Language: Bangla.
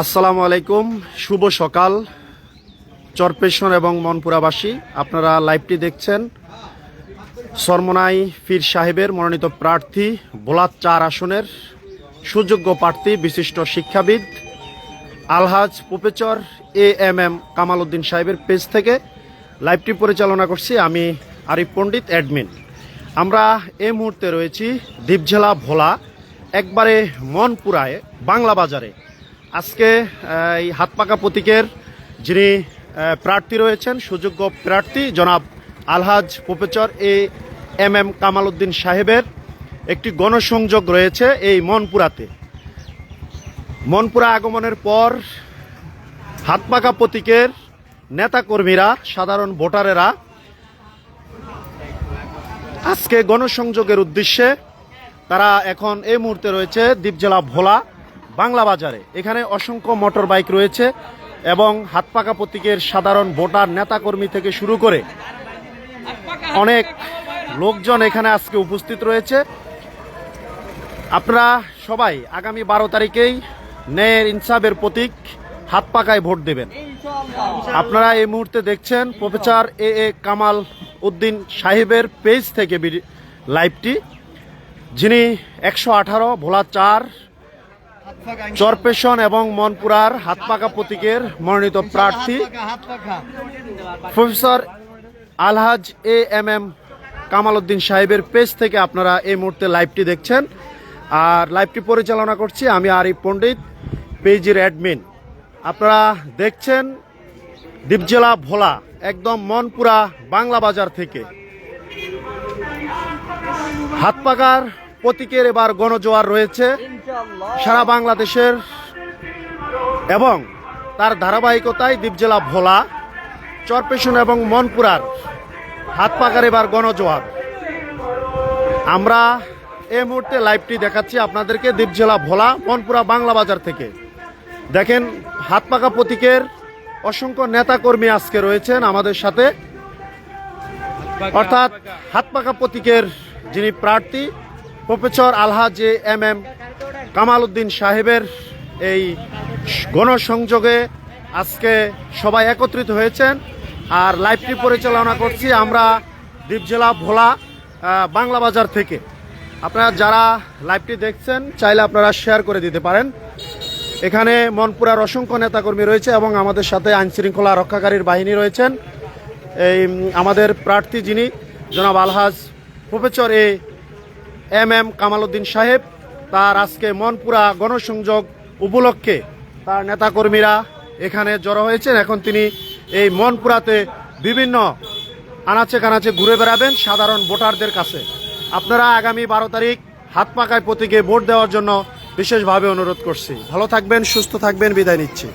আসসালামু আলাইকুম, শুভ সকাল চরপেশন এবং মনপুরাবাসী। আপনারা লাইভটি দেখছেন সরমনাই ফির সাহেবের মনোনীত প্রার্থী বোলাত চার আসনের সুযোগ্য প্রার্থী, বিশিষ্ট শিক্ষাবিদ আলহাজ professor A M M Kamal Uddin সাহেবের পেজ থেকে লাইভটি পরিচালনা করছি আমি আরিফ পণ্ডিত, অ্যাডমিন। আমরা এই মুহূর্তে রয়েছি দ্বীপজেলা ভোলা, একবারে মনপুরায়, বাংলা বাজারে। আজকে এই হাতপাকা প্রতীকের যিনি প্রার্থী রয়েছেন, সুযোগ্য প্রার্থী জনাব আলহাজ professor A M M Kamal Uddin সাহেবের একটি গণসংযোগ রয়েছে এই মনপুরাতে। মনপুরা আগমনের পর হাতপাকা প্রতীকের নেতাকর্মীরা, সাধারণ ভোটারেরা আজকে গণসংযোগের উদ্দেশ্যে তারা এখন এই মুহূর্তে রয়েছে দ্বীপজেলা ভোলা বাংলা বাজারে। এখানে অসংখ্য মোটর বাইক রয়েছে এবং হাতপাকা প্রতীকের সাধারণ ভোটার নেতাকর্মী থেকে শুরু করে অনেক লোকজন এখানে আজকে উপস্থিত রয়েছে। আপনারা সবাই আগামী বারো তারিখেই ন্যায়ের ইনসাফের প্রতীক হাত পাকায় ভোট দেবেন। আপনারা এই মুহূর্তে দেখছেন professor A A Kamal Uddin সাহেবের পেজ থেকে লাইভটি, যিনি একশো আঠারো, ভোলা চার চরপেশন এবং মনপুরার হাতপাকা প্রতীকের মনোনীত প্রার্থী professor Alhaj A M M Kamal Uddin সাহেবের পেজ থেকে আপনারা এই মুহূর্তে লাইভটি দেখছেন। আর লাইভটি পরিচালনা করছি আমি আরিফ পণ্ডিত, পেজের অ্যাডমিন। আপনারা দেখছেন দ্বীপজেলা ভোলা, একদম মনপুরা বাংলা বাজার থেকে। হাত পাকার প্রতীকের এবার গণজোয়ার রয়েছে সারা বাংলাদেশের এবং তার ধারাবাহিকতায় দ্বীপজেলা ভোলা, চরপেশন এবং মনপুরার হাত পাকার এবার গণজোয়ার। আমরা এই মুহূর্তে লাইভটি দেখাচ্ছি আপনাদেরকে দ্বীপজেলা ভোলা, মনপুরা, বাংলা বাজার থেকে। দেখেন, হাত পাকা প্রতীকের অসংখ্য নেতাকর্মী আজকে রয়েছেন আমাদের সাথে। অর্থাৎ হাত পাকা প্রতীকের যিনি প্রার্থী প্রফেসর আলহাজ এম এম কামাল উদ্দিন সাহেবের এই গণসংযোগে আজকে সবাই একত্রিত হয়েছেন। আর লাইভটি পরিচালনা করছি আমরা দ্বীপজেলা ভোলা বাংলা বাজার থেকে। আপনারা যারা লাইভটি দেখছেন, চাইলে আপনারা শেয়ার করে দিতে পারেন। এখানে মনপুরার অসংখ্য নেতাকর্মী রয়েছে এবং আমাদের সাথে আইন শৃঙ্খলা রক্ষাকারীর বাহিনী রয়েছেন। এই আমাদের প্রার্থী যিনি, জনাব আলহাজ professor A M M Kamal Uddin সাহেব, তার আজকে মনপুরা গণসংযোগ উপলক্ষে তার নেতাকর্মীরা এখানে জড়ো হয়েছেন। এখন তিনি এই মনপুরাতে বিভিন্ন আনাচে কানাচে ঘুরে বেড়াবেন সাধারণ ভোটারদের কাছে। আপনারা আগামী বারো তারিখ হাত পাকায় প্রতীকে ভোট দেওয়ার জন্য বিশেষভাবে অনুরোধ করছি। ভালো থাকবেন, সুস্থ থাকবেন, বিদায় নিচ্ছি।